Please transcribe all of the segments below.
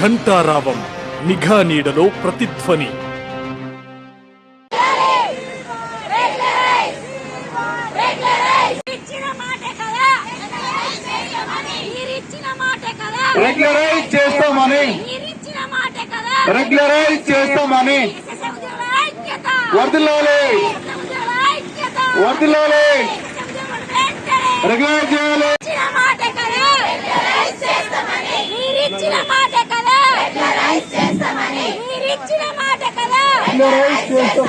ఘంటారావం నిఘా నీడలో ప్రతిధ్వని. ఇచ్చిన మాట కదా మీరిచ్చిన మాట కదా రెగ్యులరైజ్ చేస్తామని. చేస్తామని వర్దిల్లాలి వర్దిల్లాలి చేయాలి. ఇచ్చిన మాట మీరిచ్చిన మాట కదా? మాట కదా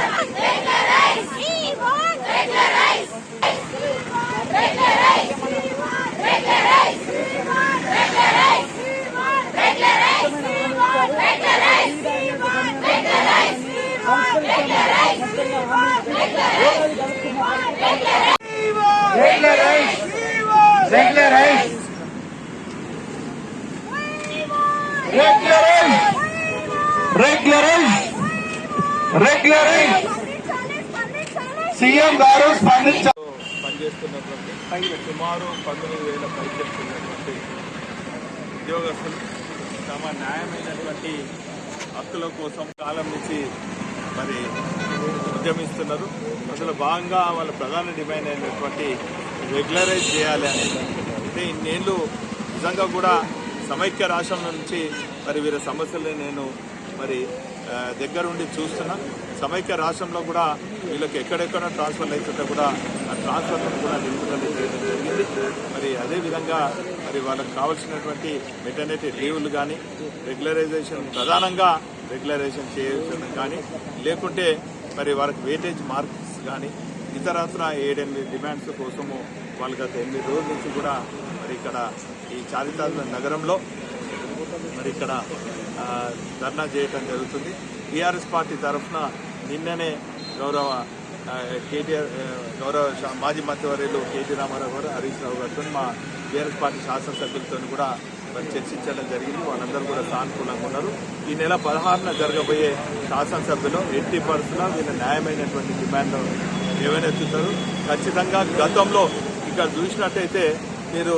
రెగ్యులరైజ్. రెగ్యులరైజ్ సీఎం గారు స్పందించారు పనిచేస్తున్నటువంటి సుమారు పంతొమ్మిది వేల పైచేస్తున్నటువంటి ఉద్యోగస్తులు తమ న్యాయమైనటువంటి హక్కుల కోసం కాలం నుంచి మరి ఉద్యమిస్తున్నారు. అందులో భాగంగా వాళ్ళ ప్రధాన డిమాండ్ అయినటువంటి రెగ్యులరైజ్ చేయాలి అనేది అంటే ఇన్నేళ్ళు నిజంగా కూడా సమైక్య రాష్ట్రం నుంచి మరి వీరి సమస్యల్ని నేను మరి దగ్గరుండి చూస్తున్నాం. సమైక్య రాష్ట్రంలో కూడా వీళ్ళకి ఎక్కడెక్కడ ట్రాన్స్ఫర్లు అవుతుంటే కూడా ఆ ట్రాన్స్ఫర్లను కూడా నిలుపుదల చేయడం జరిగింది. మరి అదేవిధంగా మరి వాళ్ళకి కావాల్సినటువంటి మెటర్నిటీ లీవ్లు కానీ రెగ్యులరైజేషన్ ప్రధానంగా రెగ్యులరైజేషన్ చేయడం కానీ లేకుంటే మరి వాళ్ళకి వెయిటేజ్ మార్క్స్ కానీ ఇతరత్ర ఏడెనిమిది డిమాండ్స్ కోసము వాళ్ళు గత ఎనిమిది రోజుల నుంచి కూడా మరి ఇక్కడ ఈ చారిత్రాత్మక నగరంలో మరి ఇక్కడ ధర్నా చేయటం జరుగుతుంది. టీఆర్ఎస్ పార్టీ తరఫున నిన్ననే గౌరవ కేటీఆర్ గౌరవ మాజీ మంత్రివర్యులు కేటీ రామారావు గారు హరీష్ రావు గారితో మా టీఆర్ఎస్ పార్టీ శాసనసభ్యులతో కూడా మరి చర్చించడం జరిగింది. వాళ్ళందరూ కూడా సానుకూలంగా ఉన్నారు. ఈ నెల పదహారున జరగబోయే శాసనసభ్యులో ఎట్టి పరిస్థితుల్లో వీళ్ళ న్యాయమైనటువంటి డిమాండ్లు ఏమైనా చూస్తారు? ఖచ్చితంగా గతంలో ఇక్కడ చూసినట్టయితే మీరు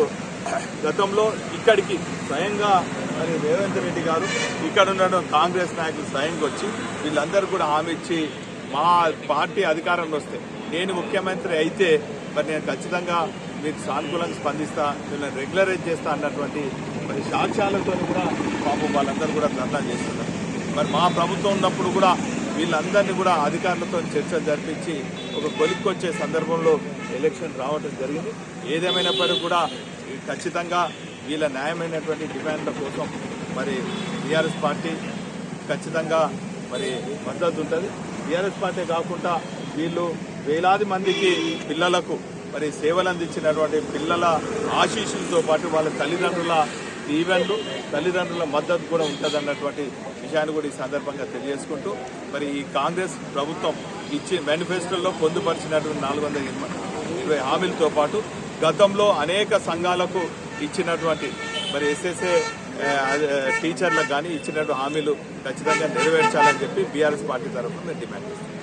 గతంలో ఇక్కడికి స్వయంగా మరి రేవంత్ రెడ్డి గారు ఇక్కడ ఉన్న కాంగ్రెస్ నాయకులు స్వయంగా వచ్చి వీళ్ళందరూ కూడా హామీ ఇచ్చి మా పార్టీ అధికారంలో వస్తే నేను ముఖ్యమంత్రి అయితే మరి నేను ఖచ్చితంగా మీకు సానుకూలంగా స్పందిస్తా వీళ్ళని రెగ్యులరైజ్ చేస్తా అన్నటువంటి మరి సాక్ష్యాలతో కూడా పాపం వాళ్ళందరూ కూడా ధర్నా చేస్తున్నారు. మరి మా ప్రభుత్వం ఉన్నప్పుడు కూడా వీళ్ళందరినీ కూడా అధికారులతో చర్చలు జరిపించి ఒక కొలిక్కొచ్చే సందర్భంలో ఎలక్షన్ రావడం జరిగింది. ఏదేమైనప్పటికీ కూడా ఖచ్చితంగా వీళ్ళ న్యాయమైనటువంటి డిమాండ్ల కోసం మరి టీఆర్ఎస్ పార్టీ ఖచ్చితంగా మరి మద్దతు ఉంటుంది. టీఆర్ఎస్ పార్టీ కాకుండా వీళ్ళు వేలాది మందికి పిల్లలకు మరి సేవలు అందించినటువంటి పిల్లల ఆశీస్సులతో పాటు వాళ్ళ తల్లిదండ్రుల దీవెన్లు తల్లిదండ్రుల మద్దతు కూడా ఉంటుందన్నటువంటి విషయాన్ని కూడా ఈ సందర్భంగా తెలియజేసుకుంటూ మరి ఈ కాంగ్రెస్ ప్రభుత్వం ఇచ్చి మేనిఫెస్టోలో పొందుపరిచినటువంటి నాలుగు వందల ఇరవై హామీలతో పాటు గతంలో అనేక సంఘాలకు ఇచ్చినటువంటి మరి ఎస్ఎస్ఏ టీచర్లకు కానీ ఇచ్చినటువంటి హామీలు ఖచ్చితంగా నెరవేర్చాలని చెప్పి బీఆర్ఎస్ పార్టీ తరఫున మేము డిమాండ్ చేస్తాం